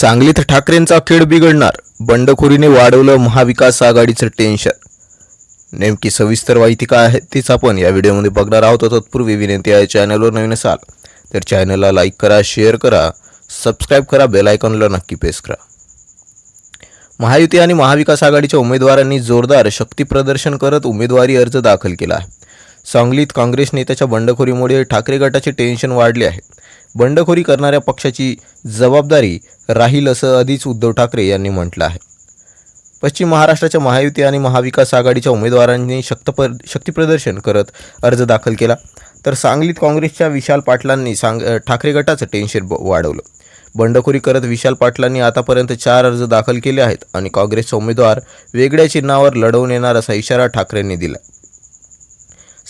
सांगलीत ठाकरेंचा खेळ बिघडणार. बंडखोरीने वाढवलं महाविकास आघाडीचं टेन्शन. नेमकी सविस्तर माहिती काय आहे तीच आपण या व्हिडिओमध्ये बघणार आहोत. तत्पूर्वी विनंती आहे चॅनलवर नवीन असाल तर चॅनलला लाईक करा शेअर करा सबस्क्राईब करा बेल आयकॉनला नक्की प्रेस करा. महायुती आणि महाविकास आघाडीच्या उमेदवारांनी जोरदार शक्तीप्रदर्शन करत उमेदवारी अर्ज दाखल केला आहे. सांगलीत काँग्रेस नेत्याच्या बंडखोरीमुळे ठाकरे गटाचे टेन्शन वाढले आहे. बंडखोरी करणाऱ्या पक्षाची जबाबदारी राहील असं आधीच उद्धव ठाकरे यांनी म्हटलं आहे. पश्चिम महाराष्ट्राच्या महायुती आणि महाविकास आघाडीच्या उमेदवारांनी शक्तपर शक्तीप्रदर्शन करत अर्ज दाखल केला. तर सांगलीत काँग्रेसच्या विशाल पाटलांनी सांग ठाकरे गटाचं टेन्शन ब- वाढवलं. बंडखोरी करत विशाल पाटलांनी आतापर्यंत चार अर्ज दाखल केले आहेत आणि काँग्रेसचा उमेदवार वेगळ्या चिन्हावर लढवून येणार असा इशारा ठाकरेंनी दिला.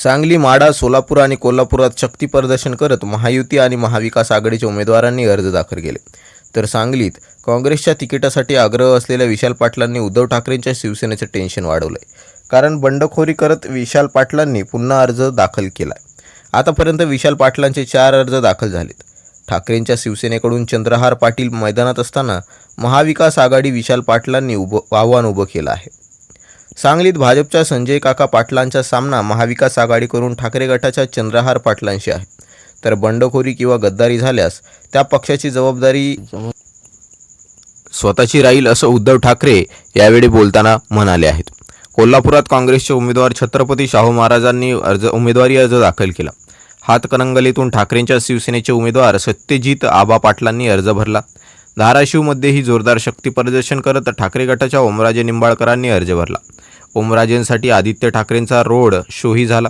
सांगली माडा सोलापूर आणि कोल्हापुरात शक्ती प्रदर्शन करत महायुती आणि महाविकास आघाडीच्या उमेदवारांनी अर्ज दाखल केले. तर सांगलीत काँग्रेसच्या तिकिटासाठी आग्रह असलेल्या विशाल पाटलांनी उद्धव ठाकरेंच्या शिवसेनेचं टेन्शन वाढवलंय. कारण बंडखोरी करत विशाल पाटलांनी पुन्हा अर्ज दाखल केलाय. आतापर्यंत विशाल पाटलांचे चार अर्ज दाखल झालेत. ठाकरेंच्या शिवसेनेकडून चंद्रहार पाटील मैदानात असताना महाविकास आघाडी विशाल पाटलांनी उभं आव्हान उभं केलं आहे. सांगलीत भाजपच्या संजय काका पाटलांचा सामना महाविकास आघाडीकडून ठाकरे गटाच्या चंद्रहार पाटलांशी आहे. तर बंडखोरी किंवा गद्दारी झाल्यास त्या पक्षाची जबाबदारी स्वतःची राहील असं उद्धव ठाकरे यावेळी बोलताना म्हणाले आहेत. कोल्हापुरात काँग्रेसचे उमेदवार छत्रपती शाहू महाराजांनी अर्ज उमेदवारी अर्ज दाखल केला. हातकणंगलीतून ठाकरेंच्या शिवसेनेचे उमेदवार सत्यजित आबा पाटलांनी अर्ज भरला. धाराशिवमध्येही जोरदार शक्ती प्रदर्शन करत ठाकरे गटाच्या ओमराजे निंबाळकरांनी अर्ज भरला. ओमराजेंसाठी आदित्य ठाकरेंचा रोड शोही झाला.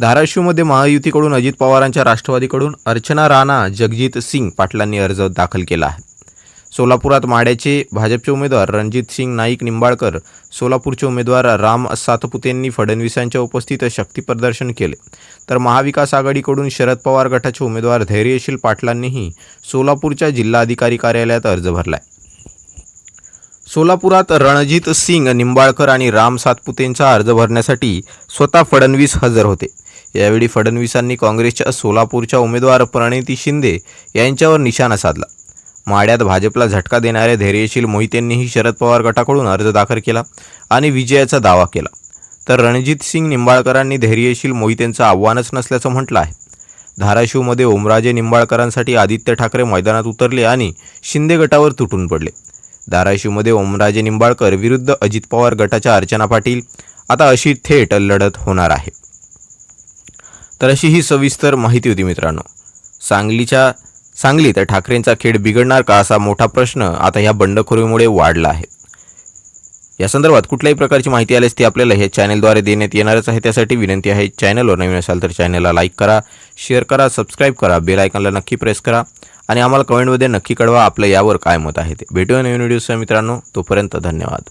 धाराशिवमध्ये महायुतीकडून अजित पवारांच्या राष्ट्रवादीकडून अर्चना राणा जगजित सिंग पाटलांनी अर्ज दाखल केला आहे. सोलापुरात माड्याचे भाजपचे उमेदवार रणजित सिंग नाईक निंबाळकर सोलापूरचे उमेदवार राम सातपुतेंनी फडणवीसांच्या उपस्थित शक्तीप्रदर्शन केले. तर महाविकास आघाडीकडून शरद पवार गटाचे उमेदवार धैर्यशील पाटलांनीही सोलापूरच्या जिल्हाधिकारी कार्यालयात अर्ज भरलाय. सोलापुरात रणजित सिंग निंबाळकर आणि राम सातपुतेंचा अर्ज भरण्यासाठी स्वतः फडणवीस हजर होते. यावेळी फडणवीसांनी काँग्रेसच्या सोलापूरच्या उमेदवार प्रणिती शिंदे यांच्यावर निशाणा साधला. माड्यात भाजपला झटका देणाऱ्या धैर्यशील मोहितेंनीही शरद पवार गटाकडून अर्ज दाखल केला आणि विजयाचा दावा केला. तर रणजित सिंग निंबाळकरांनी धैर्यशील मोहितेंचं आव्हानच नसल्याचं म्हटलं आहे. धाराशिवमध्ये ओमराजे निंबाळकरांसाठी आदित्य ठाकरे मैदानात उतरले आणि शिंदे गटावर तुटून पडले. धाराशिवमध्ये ओमराजे निंबाळकर विरुद्ध अजित पवार गटाच्या अर्चना पाटील. आता अशी थेट लढत होणार आहे. तर अशी ही सविस्तर माहिती होती मित्रांनो. सांगलीच्या सांगलीत ठाकरेंचा खेळ बिघडणार का असा मोठा प्रश्न आता ह्या बंडखोरीमुळे वाढला आहे. या संदर्भात कुठल्याही प्रकारची माहिती आल्यास ती आपल्याला हे चॅनलद्वारे देण्यात येणारच आहे. त्यासाठी विनंती आहे चॅनलवर नवीन असाल तर चॅनलला लाईक करा शेअर करा सबस्क्राईब करा बेल आयकॉनला नक्की प्रेस करा आणि आम्हाला कमेंटमध्ये नक्की कळवा आपलं यावर काय मत आहे ते. भेटूया नवीन व्हिडिओसह मित्रांनो तोपर्यंत धन्यवाद.